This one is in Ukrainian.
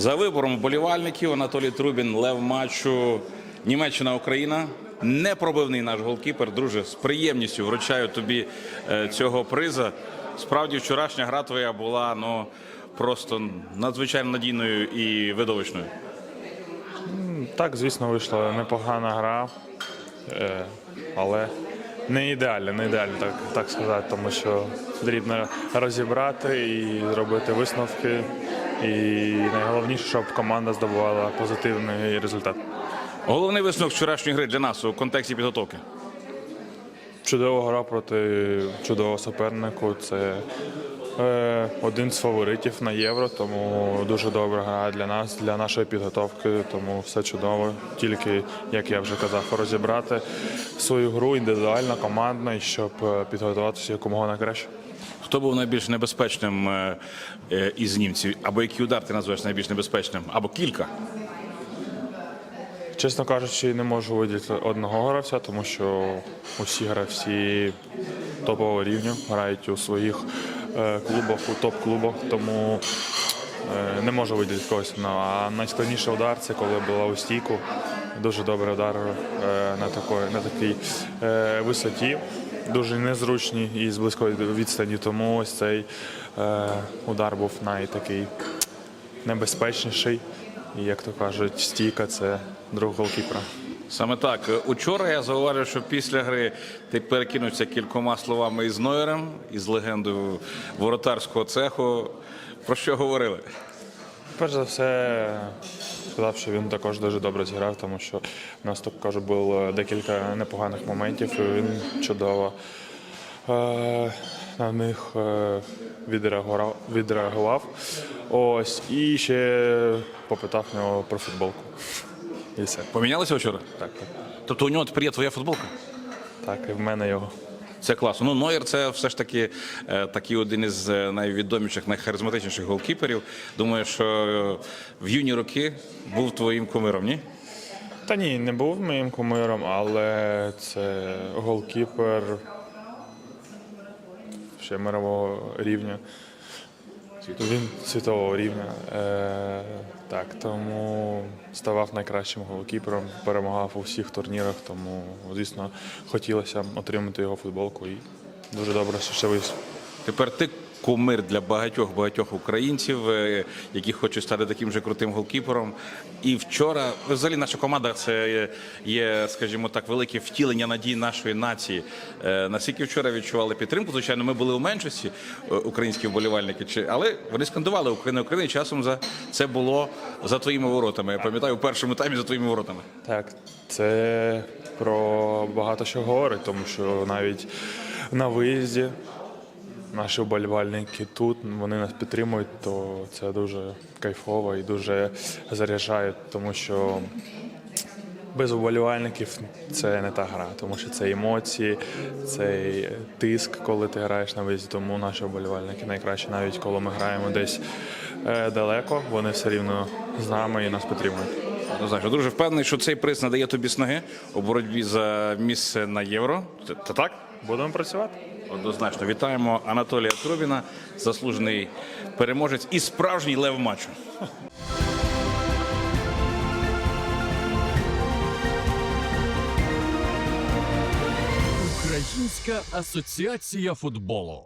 За вибором вболівальників Анатолій Трубін, лев матчу Німеччина-Україна. Непробивний наш голкіпер. Друже, з приємністю вручаю тобі е, цього приза. Справді, вчорашня гра твоя була ну, просто надзвичайно надійною і видовищною. Так, звісно, вийшла непогана гра, е, але не ідеальна, не ідеальна, так, так сказати, тому що потрібно розібрати і зробити висновки. І найголовніше, щоб команда здобувала позитивний результат. Головний висновок вчорашньої гри для нас у контексті підготовки. Чудова гра проти чудового супернику. Це е, один з фаворитів на євро, тому дуже добра гра для нас, для нашої підготовки. Тому все чудово. Тільки, як я вже казав, розібрати свою гру індивідуально, командно, щоб е, підготуватися якомога найкраще. Хто був найбільш небезпечним е, е, із німців? Або який удар ти називаєш найбільш небезпечним? Або кілька? Чесно кажучи, не можу виділити одного гравця, тому що усі гравці топового рівня грають у своїх е, клубах, у топ-клубах, тому не можу виділити когось одного. А найскладніший удар це коли була у стійку. Дуже добрий удар е, на, такої, на такій е, висоті. Дуже незручні і з близької відстані. Тому ось цей е, удар був найтакий небезпечніший. І як то кажуть, стійка це друг голкіпера. Саме так. Учора я зауважив, що після гри ти перекинувся кількома словами із Нойером, із легендою воротарського цеху. Про що говорили? Перш за все, сказав, що він також дуже добре зіграв, тому що в нас так кажу, було декілька непоганих моментів, і він чудово е, на них е, відреагував, відреагував. Ось, і ще попитав нього про футболку. І все. Помінялися вчора? Так, так. Тобто у нього тепер є твоя футболка? Так, і в мене його. Це класно. Ну, Нойер це все ж таки е, такий один із е, найвідоміших, найхаризматичніших голкіперів. Думаю, що е, в юні роки був твоїм кумиром, ні? Та ні, не був моїм кумиром, але це голкіпер ще мирового рівня. Він світового рівня. Е, так, тому ставав найкращим голкіпером, перемагав у всіх турнірах, тому, звісно, хотілося отримати його футболку і дуже добре, що ще вийшло. Тепер ти кумир для багатьох багатьох українців, е, які хочуть стати таким же крутим голкіпером. І вчора, взагалі, наша команда це є- скажімо так, велике втілення надій нашої нації. Е, Наскільки вчора відчували підтримку? Звичайно, ми були у меншості е, українські вболівальники, але вони скандували Україна, Україна. І часом за це було за твоїми воротами. Я пам'ятаю, у першому таймі за твоїми воротами. Так, це про багато що говорить, тому що навіть на виїзді наші вболівальники тут вони нас підтримують, то це дуже кайфово і дуже заряджає, тому що без вболівальників це не та гра, тому що це емоції, цей тиск, коли ти граєш на виїзді. Тому наші вболівальники найкраще, навіть коли ми граємо десь е, далеко, вони все рівно з нами і нас підтримують. Однозначно, дуже впевнений, що цей приз надає тобі снаги у боротьбі за місце на євро. Це так? Будемо працювати. Однозначно, вітаємо Анатолія Трубіна, заслужений переможець і справжній лев матчу. Українська асоціація футболу.